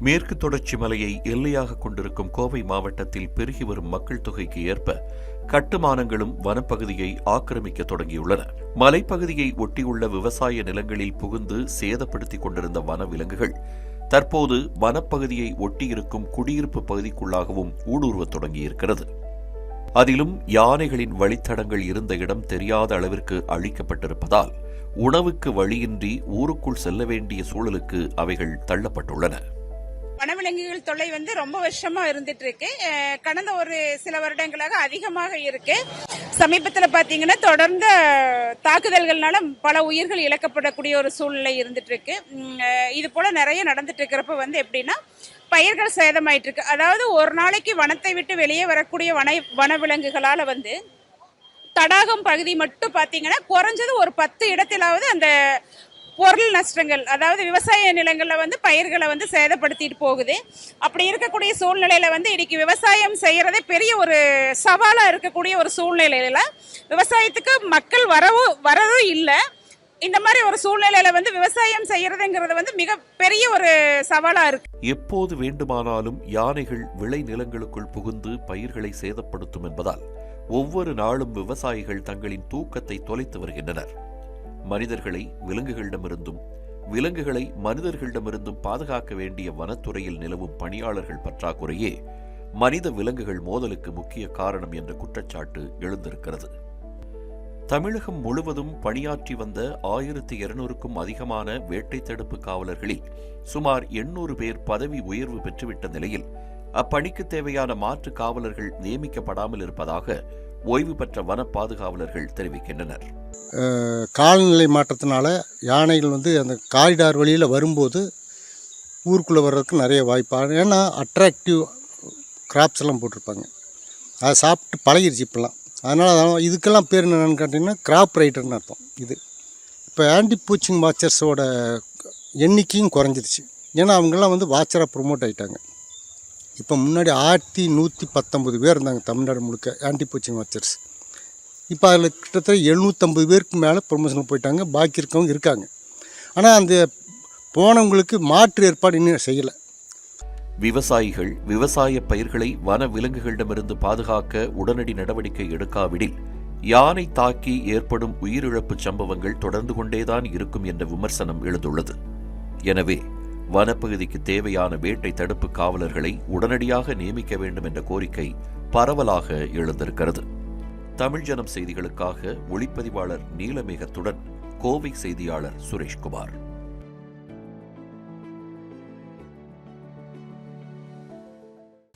மேற்கு தொடர்ச்சி மலையை எல்லையாக கொண்டிருக்கும் கோவை மாவட்டத்தில் பெருகி வரும் மக்கள் தொகைக்கு ஏற்ப கட்டுமானங்களும் வனப்பகுதியை ஆக்கிரமிக்க தொடங்கியுள்ளன. மலைப்பகுதியை ஒட்டியுள்ள விவசாய நிலங்களில் புகுந்து சேதப்படுத்திக் கொண்டிருந்த வனவிலங்குகள் தற்போது வனப்பகுதியை ஒட்டியிருக்கும் குடியிருப்பு பகுதிக்குள்ளாகவும் ஊடுருவத் தொடங்கியிருக்கிறது. அதிலும் யானைகளின் வழித்தடங்கள் இருந்த இடம் தெரியாத அளவிற்கு அழிக்கப்பட்டிருப்பதால் உணவுக்கு வழியின்றி ஊருக்குள் செல்ல வேண்டிய சூழலுக்கு அவைகள் தள்ளப்பட்டுள்ளன. வனவிலங்குகள் தொல்லை வந்து ரொம்ப வருஷமா இருந்துட்டு இருக்கு கடந்த ஒரு சில வருடங்களாக அதிகமாக இருக்கு. சமீபத்தில் பாத்தீங்கன்னா தொடர்ந்து தாக்குதல்கள்னால பல உயிர்கள் இழக்கப்படக்கூடிய ஒரு சூழ்நிலை இருந்துட்டு இருக்கு இது போல நிறைய நடந்துட்டு இருக்கிறப்ப வந்து எப்படின்னா பயிர்கள் சேதமாயிட்டு இருக்கு அதாவது ஒரு நாளைக்கு வனத்தை விட்டு வெளியே வரக்கூடிய வன வனவிலங்குகளால வந்து தடாகம் பகுதி மட்டும் பார்த்தீங்கன்னா குறைஞ்சது ஒரு பத்து இடத்திலாவது அந்த பொருள் நஷ்டங்கள் அதாவது விவசாய நிலங்களில் வந்து பயிர்களை வந்து சேதப்படுத்திட்டு போகுது. அப்படி இருக்கக்கூடிய சூழ்நிலையில் வந்து இன்றைக்கி விவசாயம் செய்கிறதே பெரிய ஒரு சவாலாக இருக்கக்கூடிய ஒரு சூழ்நிலையில் விவசாயத்துக்கு மக்கள் வரவும் வரதும் இல்லை. இந்த மாதிரி ஒரு சூழ்நிலையில வந்து விவசாயம் செய்யறதுங்கிறது வந்து மிக பெரிய ஒரு சவாலா இருக்கு. எப்போது வேண்டுமானாலும் யானைகள் விளை நிலங்களுக்குள் புகுந்து பயிர்களை சேதப்படுத்தும் என்பதால் ஒவ்வொரு நாளும் விவசாயிகள் தங்களின் தூக்கத்தை தொலைத்து வருகின்றனர். மனிதர்களை விலங்குகளிடமிருந்தும் விலங்குகளை மனிதர்களிடமிருந்தும் பாதுகாக்க வேண்டிய வனத்துறையில் நிலவும் பணியாளர்கள் பற்றாக்குறையே மனித விலங்குகள் மோதலுக்கு முக்கிய காரணம் என்ற குற்றச்சாட்டு எழுந்திருக்கிறது. தமிழகம் முழுவதும் பணியாற்றி வந்த ஆயிரத்தி இருநூறுக்கும் அதிகமான வேட்டை தடுப்பு காவலர்களில் சுமார் எண்ணூறு பேர் பதவி உயர்வு பெற்றுவிட்ட நிலையில் அப்பணிக்கு தேவையான மாற்று காவலர்கள் நியமிக்கப்படாமல் இருப்பதாக ஓய்வு பெற்ற வன பாதுகாவலர்கள் தெரிவிக்கின்றனர் காலநிலை மாற்றத்தினால யானைகள் வந்து அந்த காரிடார் வழியில் வரும்போது ஊருக்குள்ளே வர்றதுக்கு நிறைய வாய்ப்பாகும் ஏன்னா அட்ராக்டிவ் கிராப்ஸ் எல்லாம் போட்டிருப்பாங்க. அதை சாப்பிட்டு பழகிருச்சு இப்போல்லாம். அதனால் இதுக்கெல்லாம் பேர் என்னென்னு கேட்டிங்கன்னா கிராப் ரைட்டர்னு அர்த்தம் இது. இப்போ ஆன்டி பூச்சிங் வாச்சர்ஸோட எண்ணிக்கையும் குறைஞ்சிருச்சு. ஏன்னா அவங்கெல்லாம் வந்து வாட்சராக ப்ரொமோட் ஆகிட்டாங்க இப்போ முன்னாடி ஆயிரத்தி நூற்றி பத்தொம்பது பேர் இருந்தாங்க தமிழ்நாடு முழுக்க. ஆன்டி போச்சிங் வாட்சர்ஸ் இப்போ அதில் கிட்டத்தட்ட எழுநூற்றம்பது பேருக்கு மேலே ப்ரொமோஷனுக்கு போயிட்டாங்க. பாக்கி இருக்கவங்க இருக்காங்க. ஆனால் அந்த போனவங்களுக்கு மாற்று ஏற்பாடு இன்னும் செய்யலை. விவசாயிகள் விவசாய பயிர்களை வன விலங்குகளிடமிருந்து பாதுகாக்க உடனடி நடவடிக்கை எடுக்காவிடில் யானை தாக்கி ஏற்படும் உயிரிழப்பு சம்பவங்கள் தொடர்ந்து கொண்டேதான் இருக்கும் என்ற விமர்சனம் எழுந்துள்ளது. எனவே வனப்பகுதிக்கு தேவையான வேட்டை தடுப்பு காவலர்களை உடனடியாக நியமிக்க வேண்டும் என்ற கோரிக்கை பரவலாக எழுந்திருக்கிறது. தமிழ் ஜனம் செய்திகளுக்காக ஒளிப்பதிவாளர் நீலமேகத்துடன் கோவை செய்தியாளர் Sureshkumar.